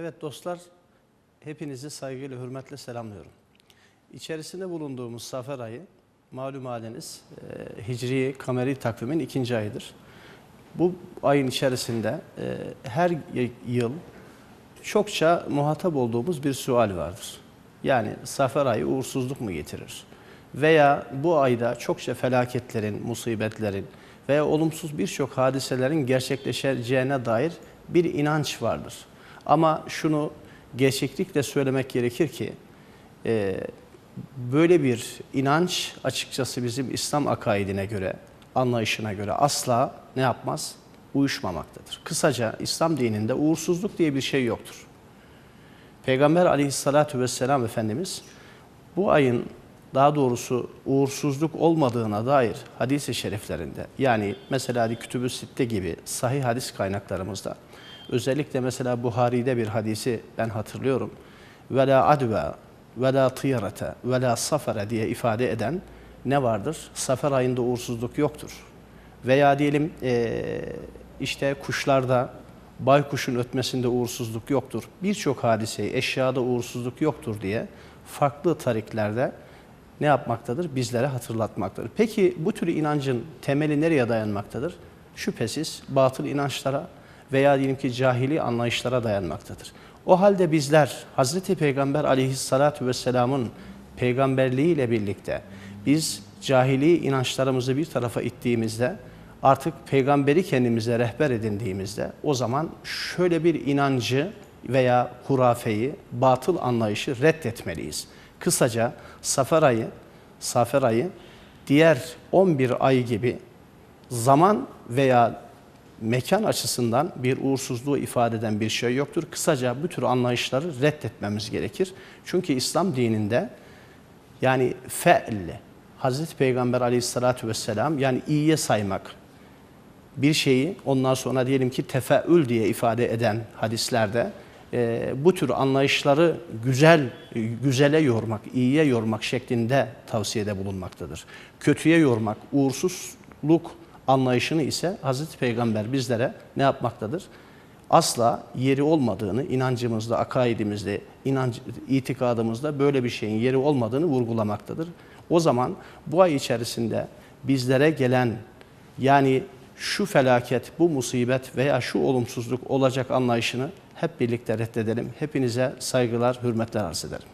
Evet dostlar, hepinizi saygıyla, hürmetle selamlıyorum. İçerisinde bulunduğumuz Safer ayı, malum haliniz e, Hicri Kameri takvimin ikinci ayıdır. Bu ayın içerisinde e, her yıl çokça muhatap olduğumuz bir sual vardır. Yani Safer ayı uğursuzluk mu getirir? Veya bu ayda çokça felaketlerin, musibetlerin veya olumsuz birçok hadiselerin gerçekleşeceğine dair bir inanç vardır. Ama şunu gerçeklikle söylemek gerekir ki e, böyle bir inanç açıkçası bizim İslam akaidine göre, anlayışına göre asla ne yapmaz? Uyuşmamaktadır. Kısaca İslam dininde uğursuzluk diye bir şey yoktur. Peygamber aleyhissalatu vesselam Efendimiz bu ayın daha doğrusu uğursuzluk olmadığına dair hadis-i şeriflerinde yani mesela Kütüb-ü Sitte gibi sahih hadis kaynaklarımızda özellikle mesela Buhari'de bir hadisi ben hatırlıyorum. Ve la adve ve la tıyarete ve diye ifade eden ne vardır? Safer ayında uğursuzluk yoktur. Veya diyelim işte kuşlarda baykuşun ötmesinde uğursuzluk yoktur. Birçok hadiseyi eşyada uğursuzluk yoktur diye farklı tariklerde ne yapmaktadır? Bizlere hatırlatmaktadır. Peki bu tür inancın temeli nereye dayanmaktadır? Şüphesiz batıl inançlara veya diyelim ki cahili anlayışlara dayanmaktadır. O halde bizler Hazreti Peygamber aleyhissalatu vesselamın peygamberliğiyle birlikte biz cahili inançlarımızı bir tarafa ittiğimizde artık peygamberi kendimize rehber edindiğimizde o zaman şöyle bir inancı veya hurafeyi, batıl anlayışı reddetmeliyiz. Kısaca Safer ayı, Safer ayı diğer 11 ay gibi zaman veya mekan açısından bir uğursuzluğu ifade eden bir şey yoktur. Kısaca bu tür anlayışları reddetmemiz gerekir. Çünkü İslam dininde yani fe'l, Hazreti Peygamber aleyhissalatü vesselam yani iyiye saymak, bir şeyi ondan sonra diyelim ki tefeül diye ifade eden hadislerde e, bu tür anlayışları güzel güzele yormak, iyiye yormak şeklinde tavsiyede bulunmaktadır. Kötüye yormak, uğursuzluk anlayışını ise Hazreti Peygamber bizlere ne yapmaktadır? Asla yeri olmadığını, inancımızda, akaidimizde, inanç, itikadımızda böyle bir şeyin yeri olmadığını vurgulamaktadır. O zaman bu ay içerisinde bizlere gelen yani şu felaket, bu musibet veya şu olumsuzluk olacak anlayışını hep birlikte reddedelim. Hepinize saygılar, hürmetler arz ederim.